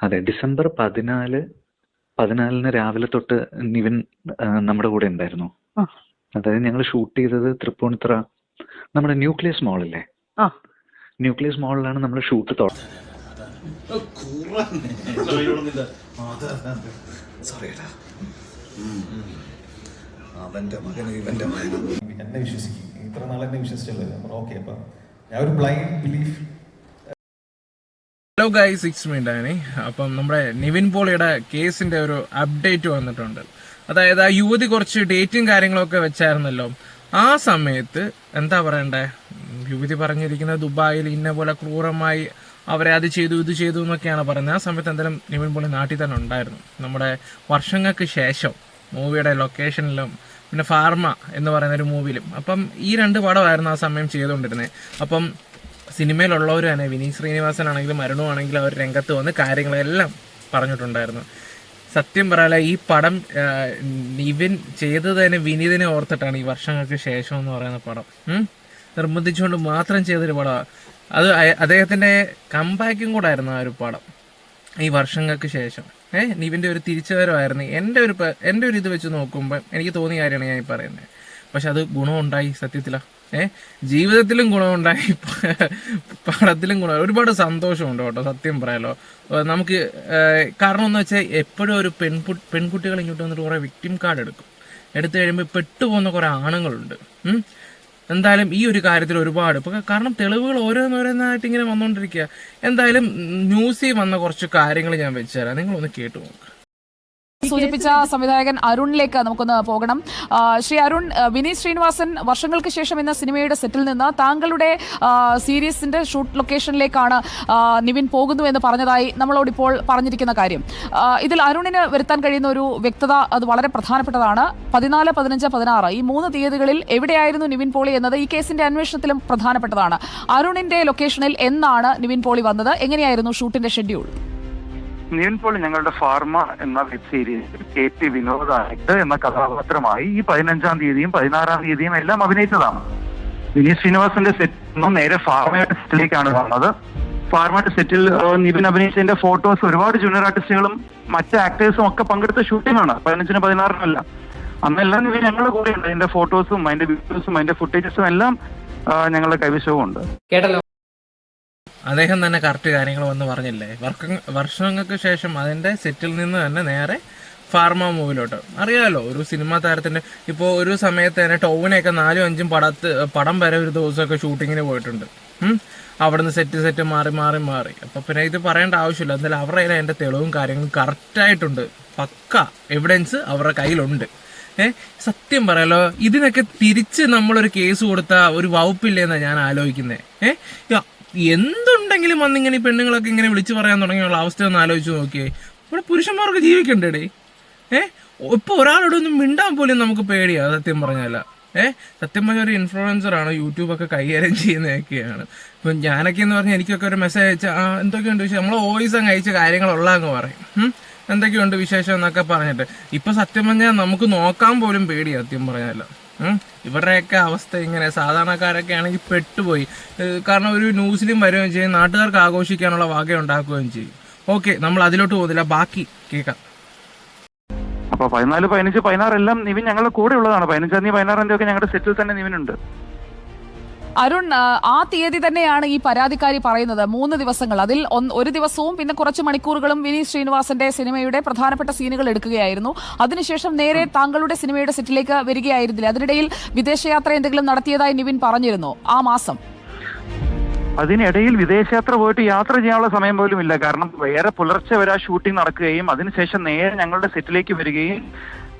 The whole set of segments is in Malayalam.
അതെ ഡിസംബർ പതിനാല് പതിനാലിന് രാവിലെ തൊട്ട് നിവിൻ നമ്മുടെ കൂടെ ഉണ്ടായിരുന്നു. ആ. അതായത് ഞങ്ങൾ ഷൂട്ട് ചെയ്തത് തൃപ്പൂണിത്തറ നമ്മുടെ ന്യൂക്ലിയസ് മോളല്ലേ? ആ. ന്യൂക്ലിയസ് മോളിലാണ് നമ്മൾ ഷൂട്ട് അവന്റെ ഇവന്റെ മകൻ എന്നെ വിശ്വസിക്കും. ഇത്ര നാൾ എന്നെ വിശ്വസിച്ചല്ലോ നമ്മൾ ഓക്കെ അപ്പം ഞാൻ ഒരു blind belief hello guys six minute ആണ് അപ്പം നമ്മുടെ നിവിൻ പോളിയുടെ കേസിന്റെ ഒരു അപ്ഡേറ്റ് വന്നിട്ടുണ്ട്. അതായത് ആ യുവതി കുറച്ച് ഡേറ്റും കാര്യങ്ങളൊക്കെ വെച്ചായിരുന്നല്ലോ. ആ സമയത്ത് എന്താ പറയണ്ടേ? യുവതി പറഞ്ഞിരിക്കുന്നത് ദുബായിൽ ഇന്ന പോലെ ക്രൂരമായി അവരെ അത് ചെയ്തു ഇത് ചെയ്തു എന്നൊക്കെയാണ് പറയുന്നത്. ആ സമയത്ത് എന്തായാലും നിവിൻ പോളി നാട്ടിൽ തന്നെ ഉണ്ടായിരുന്നു. നമ്മുടെ വർഷങ്ങൾക്ക് ശേഷം മൂവിയുടെ ലൊക്കേഷനിലും പിന്നെ ഫാർമ എന്ന് പറയുന്ന ഒരു മൂവിയിലും. അപ്പം ഈ രണ്ട് പടമായിരുന്നു ആ സമയം ചെയ്തുകൊണ്ടിരുന്നത്. അപ്പം സിനിമയിലുള്ളവർ തന്നെ വിനീത് ശ്രീനിവാസൻ ശ്രീനിവാസനാണെങ്കിലും മരണമാണെങ്കിലും അവർ രംഗത്ത് വന്ന് കാര്യങ്ങളെല്ലാം പറഞ്ഞിട്ടുണ്ടായിരുന്നു. സത്യം പറയാല ഈ പടം നിവിൻ ചെയ്തത് തന്നെ വിനീതിനെ ഓർത്തിട്ടാണ് ഈ വർഷങ്ങൾക്ക് ശേഷം എന്ന് പറയുന്ന പടം? നിർബന്ധിച്ചുകൊണ്ട് മാത്രം ചെയ്തൊരു പടമാണ് അത് അദ്ദേഹത്തിന്റെ കമ്പാക്കും കൂടെ ആയിരുന്നു ആ ഒരു പടം. ഈ വർഷങ്ങൾക്ക് ശേഷം. ഏഹ് നിവിന്റെ ഒരു തിരിച്ചുവരവായിരുന്നു. എന്റെ ഒരു എന്റെ ഒരു ഇത് വെച്ച് നോക്കുമ്പോൾ എനിക്ക് തോന്നിയ കാര്യമാണ് ഞാൻ ഈ പറയുന്നത്. പക്ഷെ അത് ഗുണമുണ്ടായി സത്യത്തിലാ. ഏ? ജീവിതത്തിലും ഗുണമുണ്ടായി പടത്തിലും ഗുണം ഒരുപാട് സന്തോഷമുണ്ട് കേട്ടോ സത്യം പറയാലോ. നമുക്ക് ഏഹ് കാരണം എന്ന് വെച്ചാൽ എപ്പോഴും ഒരു പെൺകു പെൺകുട്ടികൾ ഇങ്ങോട്ട് വന്നിട്ട് കുറേ വിക്ടിം കാർഡ് എടുക്കും. എടുത്തു കഴിയുമ്പോൾ പെട്ടുപോകുന്ന കുറേ ആണുങ്ങളുണ്ട്. എന്തായാലും ഈ ഒരു കാര്യത്തിൽ ഒരുപാട് ഇപ്പൊ കാരണം തെളിവുകൾ ഓരോന്നോരോന്നായിട്ട് ഇങ്ങനെ വന്നുകൊണ്ടിരിക്കുക എന്തായാലും ന്യൂസിൽ വന്ന കുറച്ച് കാര്യങ്ങൾ ഞാൻ വെച്ചുതരാം നിങ്ങളൊന്ന് കേട്ടു നോക്ക്. സൂചിപ്പിച്ച സംവിധായകൻ അരുണിലേക്ക് നമുക്കൊന്ന് പോകണം. ശ്രീ അരുൺ വിനീത് ശ്രീനിവാസൻ വർഷങ്ങൾക്ക് ശേഷം എന്ന സിനിമയുടെ സെറ്റിൽ നിന്ന് താങ്കളുടെ സീരീസിന്റെ ഷൂട്ട് ലൊക്കേഷനിലേക്കാണ് നിവിൻ പോകുന്നു എന്ന് പറഞ്ഞതായി നമ്മളോട് ഇപ്പോൾ പറഞ്ഞിരിക്കുന്ന കാര്യം. ഇതിൽ അരുണിന് വരുത്താൻ കഴിയുന്ന ഒരു വ്യക്തത അത് വളരെ പ്രധാനപ്പെട്ടതാണ്. പതിനാല് പതിനഞ്ച് പതിനാറ് ഈ മൂന്ന് തീയതികളിൽ എവിടെയായിരുന്നു നിവിൻ പോളി എന്നത് ഈ കേസിന്റെ അന്വേഷണത്തിലും പ്രധാനപ്പെട്ടതാണ്. അരുണിന്റെ ലൊക്കേഷനിൽ എന്നാണ് നിവിൻ പോളി വന്നത്? എങ്ങനെയായിരുന്നു ഷൂട്ടിന്റെ ഷെഡ്യൂൾ? നിവിൻ പോളി ഞങ്ങളുടെ ഫാർമ എന്ന വെബ് സീരീസ് കെ പി വിനോദായിട്ട് എന്ന കഥാപാത്രമായി ഈ പതിനഞ്ചാം തീയതിയും പതിനാറാം തീയതിയും എല്ലാം അഭിനയിച്ചതാണ്. വിനീത് ശ്രീനിവാസന്റെ സെറ്റ് നേരെ ഫാർമയുടെ സെറ്റിലേക്കാണ് വന്നത്. ഫാർമയുടെ സെറ്റിൽ നിവിൻ അഭിനയിച്ചതിന്റെ ഫോട്ടോസ് ഒരുപാട് ജൂനിയർ ആർട്ടിസ്റ്റുകളും മറ്റ് ആക്ടേഴ്സും ഒക്കെ പങ്കെടുത്ത ഷൂട്ടിംഗാണ് ആണ്. പതിനാറിനും അല്ല അന്നെല്ലാം നിവിൻ ഞങ്ങളുടെ കൂടെ ഉണ്ട് അതിന്റെ ഫോട്ടോസും അതിന്റെ വീഡിയോസും അതിന്റെ ഫുട്ടേജസും എല്ലാം ഞങ്ങളുടെ കൈവശവും ഉണ്ട് അദ്ദേഹം തന്നെ കറക്റ്റ് കാര്യങ്ങൾ വന്ന് പറഞ്ഞില്ലേ? വർക്ക വർഷങ്ങൾക്ക് ശേഷം അതിന്റെ സെറ്റിൽ നിന്ന് തന്നെ നേരെ ഫാർമ മൂവിലോട്ട് അറിയാമല്ലോ ഒരു സിനിമാ താരത്തിന്റെ ഇപ്പോൾ ഒരു സമയത്ത് തന്നെ ടൗവിനെയൊക്കെ നാലും അഞ്ചും പടത്ത് പടം വരെ ഒരു ദിവസമൊക്കെ ഷൂട്ടിങ്ങിന് പോയിട്ടുണ്ട്. അവിടുന്ന് സെറ്റ് സെറ്റ് മാറി മാറി മാറി. അപ്പം പിന്നെ ഇത് പറയേണ്ട ആവശ്യമില്ല. എന്തായാലും അവരുടെ കയ്യിൽ അതിന്റെ തെളിവും കാര്യങ്ങളും കറക്റ്റായിട്ടുണ്ട് പക്ക എവിഡൻസ് അവരുടെ കയ്യിലുണ്ട്. ഏഹ് സത്യം പറയാലോ ഇതിനൊക്കെ തിരിച്ച് നമ്മളൊരു കേസ് കൊടുത്ത ഒരു വകുപ്പില്ലേന്നാണ് ഞാൻ ആലോചിക്കുന്നത് ഏ? യ- വന്ന് വന്നിങ്ങനെ ഈ പെണ്ണുങ്ങളൊക്കെ ഇങ്ങനെ വിളിച്ചു പറയാൻ തുടങ്ങിയുള്ള അവസ്ഥ ഒന്ന് ആലോചിച്ച് നോക്കിയേ. ഇവിടെ പുരുഷന്മാർക്ക് ജീവിക്കണ്ടേ ഏ? ഇപ്പൊ ഒരാളോടൊന്നും മിണ്ടാൻ പോലും നമുക്ക് പേടിയാ സത്യം പറഞ്ഞല്ല ഏഹ് സത്യം പറഞ്ഞ ഒരു ഇൻഫ്ലുവൻസർ ആണ് യൂട്യൂബൊക്കെ കൈകാര്യം ചെയ്യുന്നതൊക്കെയാണ്. ഇപ്പൊ ഞാനൊക്കെ എന്ന് പറഞ്ഞാൽ എനിക്കൊക്കെ ഒരു മെസ്സേജ് അയച്ചാൽ ആ എന്തൊക്കെയുണ്ട് വിഷയം നമ്മൾ വോയിസ് അങ്ങ് അയച്ച കാര്യങ്ങളുള്ള അങ്ങ് പറയും. എന്തൊക്കെയുണ്ട് വിശേഷം എന്നൊക്കെ പറഞ്ഞിട്ട്. ഇപ്പൊ സത്യം പറഞ്ഞാൽ നമുക്ക് നോക്കാൻ പോലും പേടിയാ സത്യം പറഞ്ഞാൽ ഇവരുടെയൊക്കെ അവസ്ഥ ഇങ്ങനെ സാധാരണക്കാരൊക്കെ ആണെങ്കിൽ പെട്ടുപോയി. കാരണം ഒരു ന്യൂസിലും വരികയും ചെയ്യും നാട്ടുകാർക്ക് ആഘോഷിക്കാനുള്ള വക ഉണ്ടാക്കുകയും ചെയ്യും. ഓക്കെ നമ്മൾ അതിലോട്ട് പോകുന്നില്ല. ബാക്കി കേൾക്കാം. അപ്പൊ പതിനാല് പതിനഞ്ച് പതിനാറ് എല്ലാം നിവിൻ ഞങ്ങളുടെ കൂടെ ഉള്ളതാണ്. പതിനഞ്ചാം തീയതി പതിനാറാം തീയതി ഒക്കെ ഞങ്ങളുടെ സെറ്റിൽ തന്നെ നിവിനുണ്ട് അരുൺ ആ, തീയതി തന്നെയാണ് ഈ പരാതിക്കാരി പറയുന്നത്. മൂന്ന് ദിവസങ്ങൾ. അതിൽ ഒരു ദിവസവും പിന്നെ കുറച്ച് മണിക്കൂറുകളും വിനീത് ശ്രീനിവാസന്റെ സിനിമയുടെ പ്രധാനപ്പെട്ട സീനുകൾ എടുക്കുകയായിരുന്നു. അതിനുശേഷം നേരെ താങ്കളുടെ സിനിമയുടെ സെറ്റിലേക്ക് വരികയായിരുന്നില്ല. അതിനിടയിൽ വിദേശയാത്ര എന്തെങ്കിലും നടത്തിയതായി നിവിൻ പറഞ്ഞിരുന്നു. ആ മാസം. അതിനിടയിൽ വിദേശയാത്ര പോയിട്ട് യാത്ര ചെയ്യാനുള്ള സമയം പോലും ഇല്ല. കാരണം വേറെ പുലർച്ചെ വരെ ഷൂട്ടിംഗ് നടക്കുകയും അതിനുശേഷം നേരെ ഞങ്ങളുടെ സെറ്റിലേക്ക് വരികയും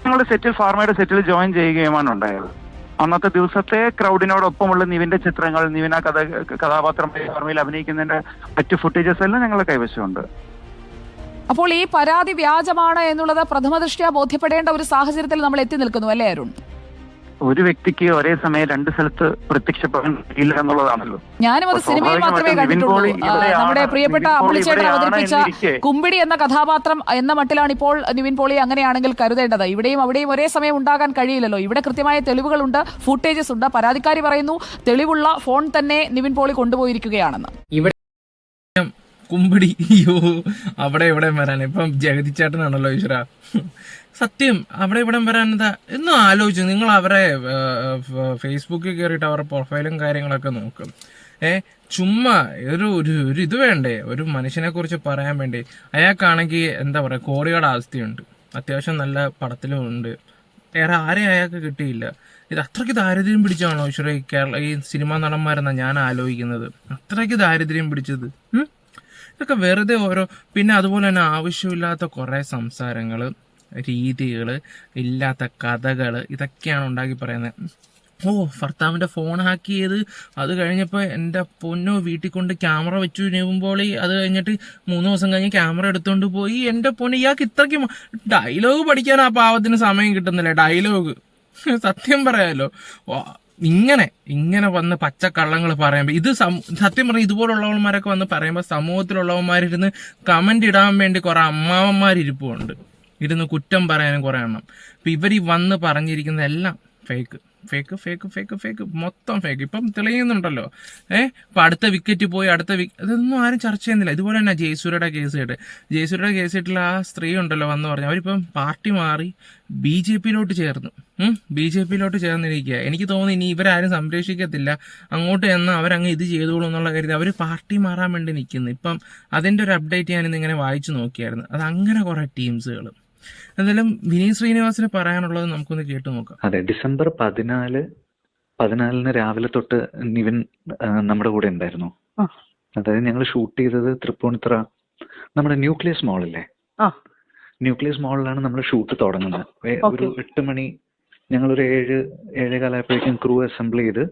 ഞങ്ങളുടെ സെറ്റിൽ ഫാർമയുടെ സെറ്റിൽ ജോയിൻ ചെയ്യുകയുമാണ് ഉണ്ടായത്. അന്നത്തെ ദിവസത്തെ ക്രൗഡിനോടൊപ്പമുള്ള നിവിന്റെ ചിത്രങ്ങൾ നിവിൻ ആ കഥ കഥാപാത്രമായി ഓർമ്മയിൽ അഭിനയിക്കുന്നതിന്റെ മറ്റു ഫുട്ടേജസ് എല്ലാം ഞങ്ങളുടെ കൈവശമുണ്ട്. അപ്പോൾ ഈ പരാതി വ്യാജമാണ് എന്നുള്ളത് പ്രഥമദൃഷ്ട്യാ ബോധ്യപ്പെടേണ്ട ഒരു സാഹചര്യത്തിൽ നമ്മൾ എത്തി നിൽക്കുന്നു അല്ലേ അരുൺ? ഒരു വ്യക്തിക്ക് ഒരേ സമയം രണ്ട് സ്ഥലത്ത് പ്രത്യക്ഷപ്പെടാൻ കഴിയില്ല എന്നുള്ളതാണല്ലോ. ഞാനും അത് സിനിമയിൽ മാത്രമേ കണ്ടിട്ടുള്ളൂ. നമ്മുടെ പ്രിയപ്പെട്ട അമ്പിളിച്ചേട്ടൻ അവതരിപ്പിച്ച കുമ്പിടി എന്ന കഥാപാത്രം എന്ന മട്ടിലാണ് ഇപ്പോൾ നിവിൻ പോളി അങ്ങനെയാണെങ്കിൽ കരുതേണ്ടത്. ഇവിടെയും അവിടെയും ഒരേ സമയം ഉണ്ടാകാൻ കഴിയില്ലല്ലോ. ഇവിടെ കൃത്യമായ തെളിവുകളുണ്ട് ഫുട്ടേജസ് ഉണ്ട്. പരാതിക്കാരി പറയുന്നു തെളിവുള്ള ഫോൺ തന്നെ നിവിൻ പോളി കൊണ്ടുപോയിരിക്കുകയാണെന്ന്. കുമ്പിടി. അയ്യോ അവിടെ ഇവിടെ വരാൻ. ഇപ്പം ജഗതിച്ചേട്ടനാണല്ലോ ഈശ്വര. സത്യം അവിടെ ഇവിടെ വരാൻ എന്താ? എന്നും ആലോചിച്ചു. നിങ്ങൾ അവരെ ഫേസ്ബുക്കിൽ കയറിയിട്ട് അവരുടെ പ്രൊഫൈലും കാര്യങ്ങളൊക്കെ നോക്കും. ഏ ചുമ്മാ ഒരു ഒരു ഒരു ഇത് വേണ്ടേ? ഒരു മനുഷ്യനെ കുറിച്ച് പറയാൻ വേണ്ടി? അയാൾക്കാണെങ്കിൽ എന്താ പറയുക കോടികളുടെ ആസ്തിയുണ്ട്. അത്യാവശ്യം നല്ല പടത്തിലും ഉണ്ട്. വേറെ ആരെയും അയാൾക്ക് കിട്ടിയില്ല. ഇത് അത്രയ്ക്ക് ദാരിദ്ര്യം പിടിച്ചാണോ ഈശ്വര ഈ കേരള ഈ സിനിമാ നടന്മാരെന്നാ ഞാൻ ആലോചിക്കുന്നത്. അത്രയ്ക്ക് ദാരിദ്ര്യം പിടിച്ചത്? ഇതൊക്കെ വെറുതെ ഓരോ പിന്നെ അതുപോലെ തന്നെ ആവശ്യമില്ലാത്ത കുറേ സംസാരങ്ങൾ രീതികൾ ഇല്ലാത്ത കഥകൾ ഇതൊക്കെയാണ് ഉണ്ടാക്കി പറയുന്നത്. ഓ ഭർത്താവിന്റെ ഫോൺ ഹാക്ക് ചെയ്ത് അത് കഴിഞ്ഞപ്പോൾ എന്റെ പൊന്നോ വീട്ടിൽ കൊണ്ട് ക്യാമറ വെച്ചു കഴിയുമ്പോൾ അത് കഴിഞ്ഞിട്ട് മൂന്ന് ദിവസം കഴിഞ്ഞ് ക്യാമറ എടുത്തുകൊണ്ട് പോയി. എന്റെ പൊന്ന് ഇയാൾക്ക് ഇത്രയ്ക്ക് ഡയലോഗ് പഠിക്കാൻ ആ പാവത്തിന് സമയം കിട്ടുന്നില്ല. ഡയലോഗ് സത്യം പറയാലോ. വാ, ഇങ്ങനെ ഇങ്ങനെ വന്ന് പച്ചക്കള്ളങ്ങൾ പറയുമ്പോൾ ഇത് സത്യം പറഞ്ഞാൽ ഇതുപോലുള്ളവന്മാരൊക്കെ വന്ന് പറയുമ്പോൾ സമൂഹത്തിലുള്ളവന്മാരിരുന്ന് കമന്റ് ഇടാൻ വേണ്ടി കുറെ അമ്മാവന്മാരിരിപ്പുണ്ട്. ഇരുന്ന് കുറ്റം പറയാനും കുറെ എണ്ണം. അപ്പൊ ഇവർ ഈ വന്ന് പറഞ്ഞിരിക്കുന്ന എല്ലാം fake fake fake fake fake മൊത്തം ഫേക്ക് ഇപ്പം തെളിയുന്നുണ്ടല്ലോ. ഏഹ് ഇപ്പൊ അടുത്ത വിക്കറ്റ് പോയി അടുത്ത ഇതൊന്നും ആരും ചർച്ച ചെയ്യുന്നില്ല. ഇതുപോലെ തന്നെ ജയസൂര്യയുടെ കേസ് കേട്ട്. ജയസൂര്യയുടെ കേസ് കേട്ടിട്ടുള്ള ആ സ്ത്രീ ഉണ്ടല്ലോ വന്ന് പറഞ്ഞു. അവരിപ്പം പാർട്ടി മാറി ബി ജെ പിയിലോട്ട് ചേർന്നു. ബി ജെ പിയിലോട്ട് ചേർന്നിരിക്കുക എനിക്ക് തോന്നുന്നു ഇനി ഇവരാരും സംരക്ഷിക്കത്തില്ല. അങ്ങോട്ട് ചെന്ന് അവരങ്ങ് ഇത് ചെയ്തോളൂ എന്നുള്ള കരുതി അവർ പാർട്ടി മാറാൻ വേണ്ടി നിൽക്കുന്നു. ഇപ്പം അതിന്റെ ഒരു അപ്ഡേറ്റ് ഞാനിന്ന് ഇങ്ങനെ വായിച്ചു നോക്കിയായിരുന്നു. അത് അങ്ങനെ കുറേ ടീംസുകൾ എന്തായാലും വിനീത് ശ്രീനിവാസിന് പറയാനുള്ളത് നമുക്കൊന്ന് കേട്ടു നോക്കാം അതെ ഡിസംബർ പതിനാല് പതിനാലിന് രാവിലെ തൊട്ട് നിവിൻ നമ്മുടെ കൂടെ ഉണ്ടായിരുന്നു. അതായത് ഞങ്ങൾ ഷൂട്ട് ചെയ്തത് തൃപ്പൂണിത്ര നമ്മുടെ ന്യൂക്ലിയസ് മോളല്ലേ ആ ന്യൂക്ലിയസ് മോളിലാണ് നമ്മൾ ഷൂട്ട് തുടങ്ങുന്നത് ഒരു Okay. എട്ട് മണി ഞങ്ങളൊരു ഏഴ് ഏഴേകാലായപ്പോഴേക്കും ക്രൂ അസംബിൾ ചെയ്ത്.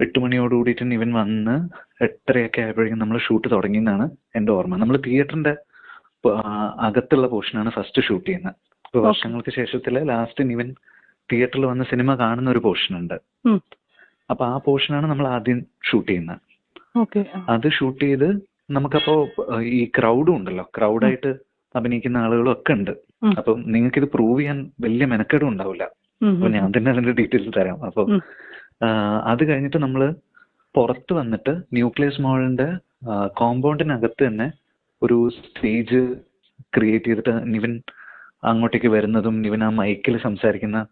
എട്ട് മണിയോട് കൂടിയിട്ട് നിവൻ വന്ന് എട്ടരയൊക്കെ ആയപ്പോഴേക്കും നമ്മൾ ഷൂട്ട് തുടങ്ങിയെന്നാണ് എന്റെ ഓർമ്മ നമ്മൾ തിയേറ്ററിന്റെ അകത്തുള്ള പോർഷനാണ് ഫസ്റ്റ് ഷൂട്ട് ചെയ്യുന്നത്. ഇപ്പൊ. വർഷങ്ങൾക്ക് ശേഷത്തിൽ ലാസ്റ്റ് ഇവൻ തിയേറ്ററിൽ വന്ന് സിനിമ കാണുന്ന ഒരു പോർഷൻ ഉണ്ട്. അപ്പൊ ആ പോർഷനാണ് നമ്മൾ ആദ്യം ഷൂട്ട് ചെയ്യുന്നത്. അത് ഷൂട്ട് ചെയ്ത് നമുക്കപ്പോ ഈ ക്രൗഡും ഉണ്ടല്ലോ. ക്രൗഡായിട്ട് അഭിനയിക്കുന്ന ആളുകളും ഒക്കെ ഉണ്ട് അപ്പം നിങ്ങൾക്ക് ഇത് പ്രൂവ് ചെയ്യാൻ വലിയ മെനക്കേടും ഉണ്ടാവില്ല. അപ്പൊ ഞാൻ തന്നെ അതിന്റെ ഡീറ്റെയിൽസ് തരാം. അപ്പൊ അത് കഴിഞ്ഞിട്ട് നമ്മൾ പുറത്ത് വന്നിട്ട് ന്യൂക്ലിയസ് മോളിന്റെ കോമ്പൗണ്ടിനകത്ത് തന്നെ ഒരു സ്റ്റേജ് ക്രിയേറ്റ് ചെയ്തിട്ട് നിവിൻ അങ്ങോട്ടേക്ക് വരുന്നതും നിവിൻ ആ മൈക്കിൽ സംസാരിക്കുന്ന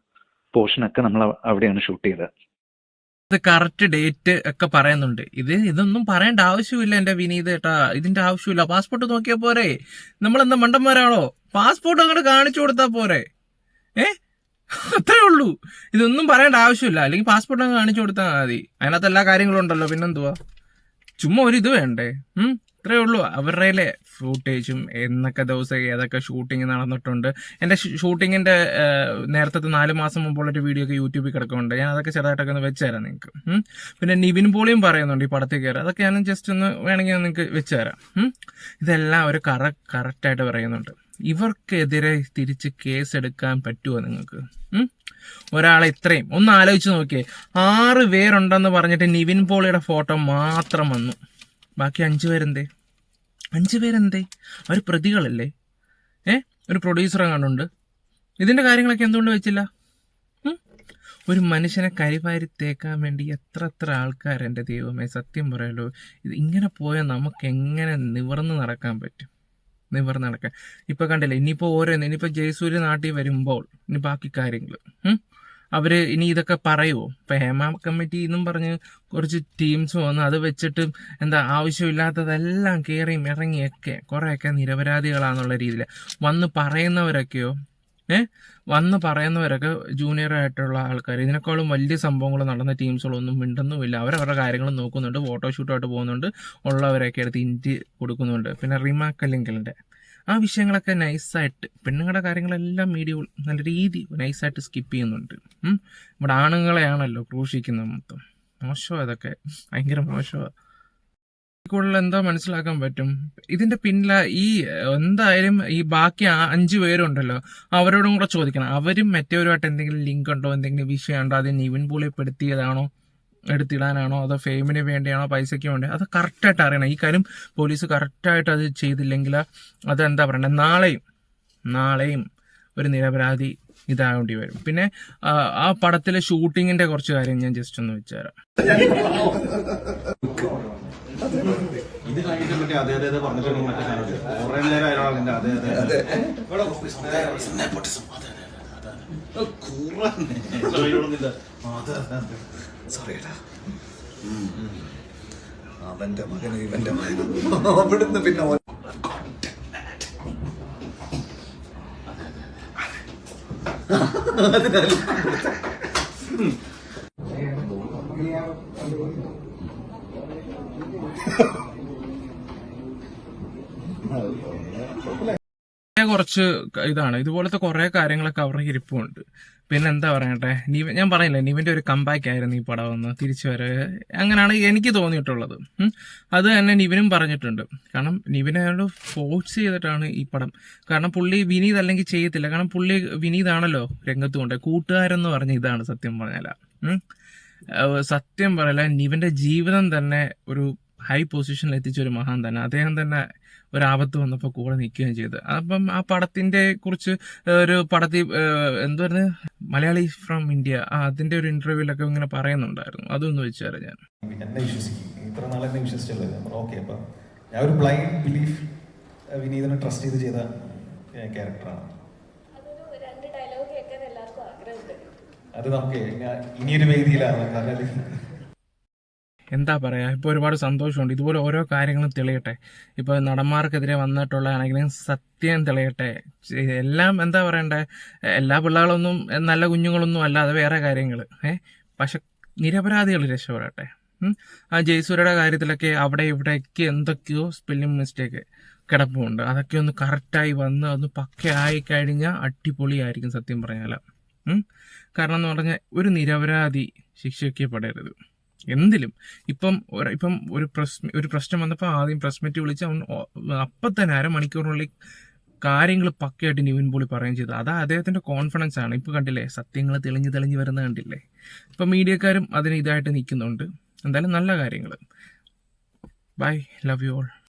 പോർഷനൊക്കെ നമ്മൾ അവിടെയാണ് ഷൂട്ട് ചെയ്തത്. ഇത് കറക്റ്റ് ഡേറ്റ് ഒക്കെ പറയുന്നുണ്ട്. ഇത് ഇതൊന്നും പറയേണ്ട ആവശ്യമില്ല എന്റെ വിനീത് ഏട്ടാ. ഇതിന്റെ ആവശ്യമില്ല. പാസ്പോർട്ട് നോക്കിയാ പോരെ. നമ്മൾ എന്താ മണ്ടന്മാരാണോ? പാസ്പോർട്ട് അങ്ങോട്ട് കാണിച്ചു കൊടുത്താ പോരെ. ഏ? അത്രേ ഉള്ളൂ. ഇതൊന്നും പറയേണ്ട ആവശ്യമില്ല. അല്ലെങ്കിൽ പാസ്പോർട്ട് അങ്ങ് കാണിച്ചു കൊടുത്താൽ മതി. അതിനകത്ത് എല്ലാ കാര്യങ്ങളും ഉണ്ടല്ലോ. പിന്നെന്തുവാ? ചുമ്മാ ഒരു ഇത് വേണ്ടേ? ഉം? ഇത്രേ ഉള്ളൂ. അവരുടെ ഫൂട്ടേജും എന്നൊക്കെ ദിവസം ഏതൊക്കെ ഷൂട്ടിംഗ് നടന്നിട്ടുണ്ട്. എന്റെ ഷൂട്ടിങ്ങിന്റെ നേരത്തെ നാല് മാസം മുമ്പുള്ള ഒരു വീഡിയോ ഒക്കെ യൂട്യൂബിൽ കിടക്കുന്നുണ്ട്. ഞാൻ അതൊക്കെ ചെറുതായിട്ടൊക്കെ ഒന്ന് വെച്ചുതരാം നിങ്ങൾക്ക് പിന്നെ നിവിൻ പോളിയും പറയുന്നുണ്ട് ഈ പടത്തിൽ കയറി അതൊക്കെ ഞാൻ ജസ്റ്റ് ഒന്ന് വേണമെങ്കിൽ നിങ്ങൾക്ക് വെച്ചുതരാം തരാം. ഇതെല്ലാം ഒരു കറ കറക്റ്റായിട്ട് പറയുന്നുണ്ട്. ഇവർക്കെതിരെ തിരിച്ച് കേസ് എടുക്കാൻ പറ്റുമോ നിങ്ങൾക്ക്? ഒരാളെ ഇത്രയും ഒന്ന് ആലോചിച്ച് നോക്കിയേ. ആറ് പേരുണ്ടെന്ന് പറഞ്ഞിട്ട് നിവിൻ പോളിയുടെ ഫോട്ടോ മാത്രം വന്നു. ബാക്കി അഞ്ചു പേരെന്തേ? അഞ്ചു പേരെന്തേ? അവർ പ്രതികളല്ലേ? ഏ? ഒരു പ്രൊഡ്യൂസറെ കാണുന്നുണ്ട് ഇതിന്റെ കാര്യങ്ങളൊക്കെ എന്തുകൊണ്ട് വെച്ചില്ല? ഒരു മനുഷ്യനെ കരിവാരി തേക്കാൻ വേണ്ടി എത്ര എത്ര ആൾക്കാർ എന്റെ ദൈവമേ സത്യം പറയല്ലോ ഇത് ഇങ്ങനെ പോയാൽ നമുക്ക് എങ്ങനെ നിവർന്ന് നടക്കാൻ പറ്റും? നിവർന്ന് നടക്കാൻ. ഇപ്പോൾ കണ്ടില്ലേ ഇനിയിപ്പോൾ ഓരോന്ന് ഇനിയിപ്പോൾ ജയസൂര്യ നാട്ടിൽ വരുമ്പോൾ ഇനി ബാക്കി കാര്യങ്ങൾ അവർ ഇനി ഇതൊക്കെ പറയുമോ ഇപ്പൊ ഹേമ കമ്മിറ്റി എന്നും പറഞ്ഞ് കുറച്ച് ടീംസ് വന്ന് അത് വെച്ചിട്ട് എന്താ ആവശ്യമില്ലാത്തതെല്ലാം കയറിയും ഇറങ്ങിയൊക്കെ കുറേയൊക്കെ നിരപരാധികളാന്നുള്ള രീതിയിൽ വന്ന് പറയുന്നവരൊക്കെയോ? ഏ? വന്ന് പറയുന്നവരൊക്കെ ജൂനിയർ ആയിട്ടുള്ള ആൾക്കാർ ഇതിനേക്കാളും വലിയ സംഭവങ്ങൾ നടന്ന ടീംസുകളൊന്നും മിണ്ടുന്നുമില്ല. അവരവരുടെ കാര്യങ്ങൾ നോക്കുന്നുണ്ട് ഫോട്ടോഷൂട്ടായിട്ട് പോകുന്നുണ്ട് ഉള്ളവരൊക്കെ എടുത്ത് ഇന്റി കൊടുക്കുന്നുണ്ട്. പിന്നെ റിമാക്കല്ലെങ്കിലിന്റെ ആ വിഷയങ്ങളൊക്കെ നൈസായിട്ട് പെണ്ണുങ്ങളുടെ കാര്യങ്ങളെല്ലാം മീഡിയ നല്ല രീതി നൈസായിട്ട് സ്കിപ്പ് ചെയ്യുന്നുണ്ട്. ഇവിടെ ആണുങ്ങളെയാണല്ലോ ക്രൂശിക്കുന്നത് മൊത്തം. മോശമാണ് അതൊക്കെ ഭയങ്കര മോശമാണ് കൂടുതൽ എന്താ മനസ്സിലാക്കാൻ പറ്റും? ഇതിന്റെ പിന്നില ഈ എന്തായാലും ഈ ബാക്കി അഞ്ചു പേരുണ്ടല്ലോ അവരോടും കൂടെ ചോദിക്കണം. അവരും മറ്റേവരുമായിട്ട് എന്തെങ്കിലും ലിങ്ക് ഉണ്ടോ എന്തെങ്കിലും വിഷയം ഉണ്ടോ അത് നിവിൻ പോളിപ്പെടുത്തിയതാണോ എടുത്തിടാനാണോ? അതോ ഫെയിമിന് വേണ്ടിയാണോ പൈസയ്ക്ക് വേണ്ടി? അത് കറക്റ്റായിട്ട് അറിയണം. ഈ കാര്യം പോലീസ് കറക്റ്റായിട്ട് അത് ചെയ്തില്ലെങ്കിൽ അതെന്താ പറയണ്ടത് നാളെയും നാളെയും ഒരു നിരപരാധി ഇതാകേണ്ടി വരും. പിന്നെ ആ, പടത്തിലെ ഷൂട്ടിങ്ങിന്റെ കുറച്ച് കാര്യം ഞാൻ ജസ്റ്റ് ഒന്ന് വെച്ചുതരാം. ഇത് കഴിഞ്ഞിട്ട് മറ്റേ അതേ അതേ പറഞ്ഞിട്ടുണ്ട് മറ്റേ കാര്യം കുറേ നേരം അതെ അതെ അതേ. അതേ സോറിയടാ അവന്റെ മകന് ഇവന്റെ മകനും? അവിടുന്ന് പിന്നെ അതിനാൽ കുറച്ച് ഇതാണ്. ഇതുപോലത്തെ കുറെ കാര്യങ്ങളൊക്കെ അവരുടെ ഇരിപ്പുണ്ട്. പിന്നെ എന്താ പറയട്ടെ? നിവ ഞാൻ പറയില്ല നിവിന്റെ ഒരു കമ്പാക്ക് ആയിരുന്നു ഈ പടം ഒന്ന് തിരിച്ചു വരെ. അങ്ങനെയാണ് എനിക്ക് തോന്നിയിട്ടുള്ളത്. അത് തന്നെ നിവിനും പറഞ്ഞിട്ടുണ്ട്. കാരണം നിവിനെ അയാൾ ഫോഴ്സ് ചെയ്തിട്ടാണ് ഈ പടം. കാരണം പുള്ളി വിനീത് അല്ലെങ്കിൽ ചെയ്യത്തില്ല. കാരണം പുള്ളി വിനീതാണല്ലോ രംഗത്ത് കൊണ്ട്. കൂട്ടുകാരെന്ന് പറഞ്ഞ ഇതാണ് സത്യം പറഞ്ഞാല. സത്യം പറയല നിവിന്റെ ജീവിതം തന്നെ ഒരു ഹൈ പൊസിഷനിൽ എത്തിച്ച ഒരു മഹാൻ തന്നെ. അദ്ദേഹം തന്നെ ഒരു ആപത്ത് വന്നപ്പോൾ കൂടെ നിൽക്കുകയും ചെയ്തു. അപ്പം ആ പടത്തിന്റെ കുറിച്ച് ഒരു പടത്തിൽ എന്തായിരുന്നു മലയാളി ഫ്രം ഇന്ത്യ. ആ അതിന്റെ ഒരു ഇന്റർവ്യൂലൊക്കെ ഇങ്ങനെ പറയുന്നുണ്ടായിരുന്നു. അതൊന്ന് വെച്ചാറ് ഞാൻ. എന്നെ വിശ്വസിക്കും. ഇത്ര നാൾ എന്നെ വിശ്വസിച്ചല്ലേ? ഞാൻ ഓക്കെ അപ്പം ഞാൻ ഒരു ബ്ലൈൻഡ് ബിലീഫ് വിനീതനെ ട്രസ്റ്റ് ചെയ്ത് ചെയ്ത ക്യാരക്ടറാണ്. അതൊരു രണ്ട് ഡയലോഗ് കേൾക്കാൻ എല്ലാവർക്കും അത് നമുക്ക് ഇനിയൊരു വേദിയിലാണ്. കാരണം എന്താ പറയുക ഇപ്പോൾ ഒരുപാട് സന്തോഷമുണ്ട്. ഇതുപോലെ ഓരോ കാര്യങ്ങളും തെളിയട്ടെ. ഇപ്പോൾ നടന്മാർക്കെതിരെ വന്നിട്ടുള്ളതാണെങ്കിലും സത്യം തെളിയട്ടെ. എല്ലാം എന്താ പറയണ്ടേ? എല്ലാ പിള്ളേരൊന്നും നല്ല കുഞ്ഞുങ്ങളൊന്നും അല്ല അത് വേറെ കാര്യങ്ങൾ ഏ? പക്ഷെ നിരപരാധികൾ രക്ഷപ്പെടട്ടെ. ആ ജയ്സൂരയുടെ കാര്യത്തിലൊക്കെ അവിടെ ഇവിടേക്ക് എന്തൊക്കെയോ സ്പെല്ലിംഗ് മിസ്റ്റേക്ക് കിടപ്പുണ്ട്. അതൊക്കെ ഒന്ന് കറക്റ്റായി വന്ന് ഒന്ന് പക്കയായി കഴിഞ്ഞാൽ അടിപൊളിയായിരിക്കും സത്യം പറഞ്ഞാൽ കാരണം എന്ന് പറഞ്ഞാൽ ഒരു നിരപരാധി ശിക്ഷിക്കപ്പെടരുത്. എന്തിലും. ഇപ്പം ഇപ്പം ഒരു പ്രസ് ഒരു പ്രശ്നം വന്നപ്പോൾ ആദ്യം പ്രസ് മീറ്റ് വിളിച്ച് അവൻ അപ്പത്തന്നെ അപ്പം തന്നെ അരമണിക്കൂറിനുള്ളിൽ കാര്യങ്ങൾ പക്കയായിട്ട് നിവിൻ പോളി പറയുകയും ചെയ്തു. അതാ അദ്ദേഹത്തിന്റെ കോൺഫിഡൻസ് ആണ്. ഇപ്പോൾ കണ്ടില്ലേ സത്യങ്ങൾ തെളിഞ്ഞ് തെളിഞ്ഞ് വരുന്ന കണ്ടില്ലേ? ഇപ്പം മീഡിയക്കാരും അതിന് ഇതായിട്ട് നിൽക്കുന്നുണ്ട്. എന്തായാലും നല്ല കാര്യങ്ങൾ. Bye love you all